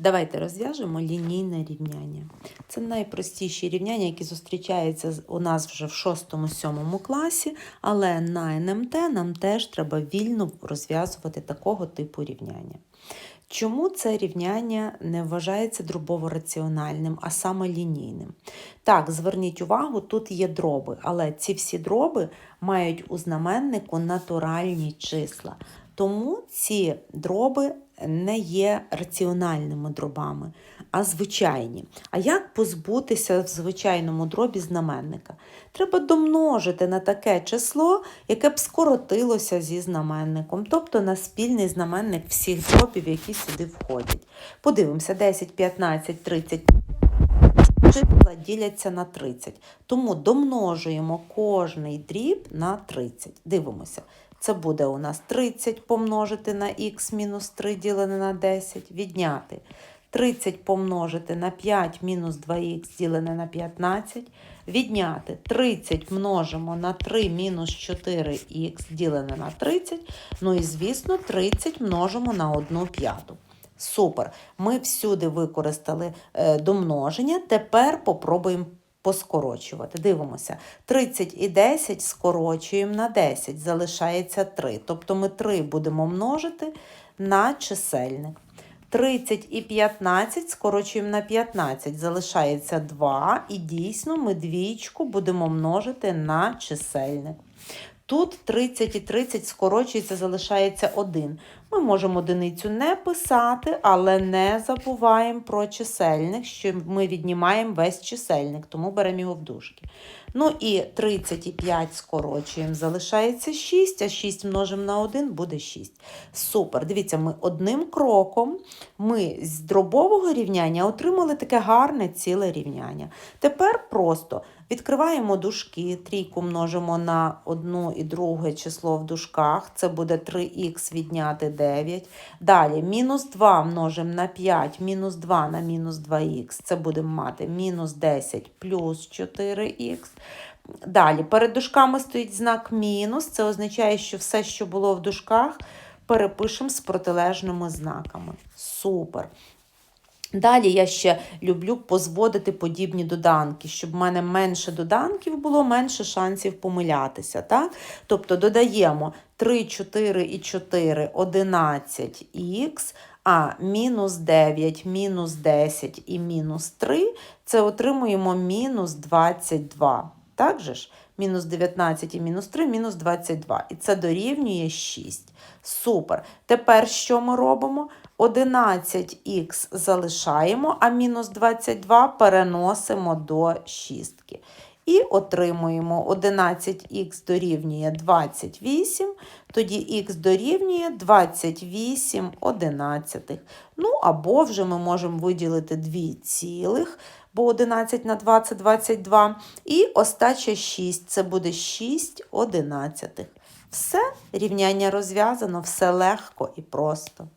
Давайте розв'яжемо лінійне рівняння. Це найпростіші рівняння, які зустрічаються у нас вже в 6-7 класі, але на НМТ нам теж треба вільно розв'язувати такого типу рівняння. Чому це рівняння не вважається дробово-раціональним, а саме лінійним? Так, зверніть увагу, тут є дроби, але ці всі дроби мають у знаменнику натуральні числа. Тому ці дроби не є раціональними дробами, а звичайні. А як позбутися в звичайному дробі знаменника? Треба домножити на таке число, яке б скоротилося зі знаменником, тобто на спільний знаменник всіх дробів, які сюди входять. Подивимося, 10, 15, 30 числа діляться на 30. Тому домножуємо кожний дріб на 30. Дивимося. Це буде у нас 30 помножити на х мінус 3 ділене на 10, відняти. 30 помножити на 5 мінус 2х ділене на 15, відняти. 30 множимо на 3 мінус 4х ділене на 30, ну і, звісно, 30 множимо на 1 п'яту. Супер. Ми всюди використали е, домноження. Тепер попробуємо поскорочувати. Дивимося. 30 і 10 скорочуємо на 10, залишається 3. Тобто ми 3 будемо множити на чисельник. 30 і 15 скорочуємо на 15, залишається 2. І дійсно ми двічку будемо множити на чисельник. Тут 30 і 30 скорочується, залишається 1. Ми можемо одиницю не писати, але не забуваємо про чисельник, що ми віднімаємо весь чисельник, тому беремо його в дужки. Ну і 35 скорочуємо, залишається 6, а 6 множимо на 1 буде 6. Супер. Дивіться, ми одним кроком ми з дробового рівняння отримали таке гарне ціле рівняння. Тепер просто відкриваємо дужки, трійку множимо на одну і друге число в дужках, це буде 3х відняти 9. Далі мінус 2 множимо на 5, мінус 2 на мінус 2х, це будемо мати мінус 10 плюс 4х. Далі, перед дужками стоїть знак мінус, це означає, що все, що було в дужках, перепишемо з протилежними знаками. Супер. Далі я ще люблю позводити подібні доданки, щоб в мене менше доданків було, менше шансів помилятися. Так? Тобто додаємо 3, 4 і 4, 11х, а мінус 9, мінус 10 і мінус 3 це отримуємо мінус 22. Так же ж? Мінус 19 і мінус 3, мінус 22. І це дорівнює 6. Супер. Тепер що ми робимо? 11х залишаємо, а мінус 22 переносимо до шістки. І отримуємо 11х дорівнює 28, тоді х дорівнює 28 одинадцятих. Ну, або вже ми можемо виділити 2 цілих, бо 11 на 2 – це 22. І остача 6, це буде 6 одинадцятих. Все, рівняння розв'язано, все легко і просто.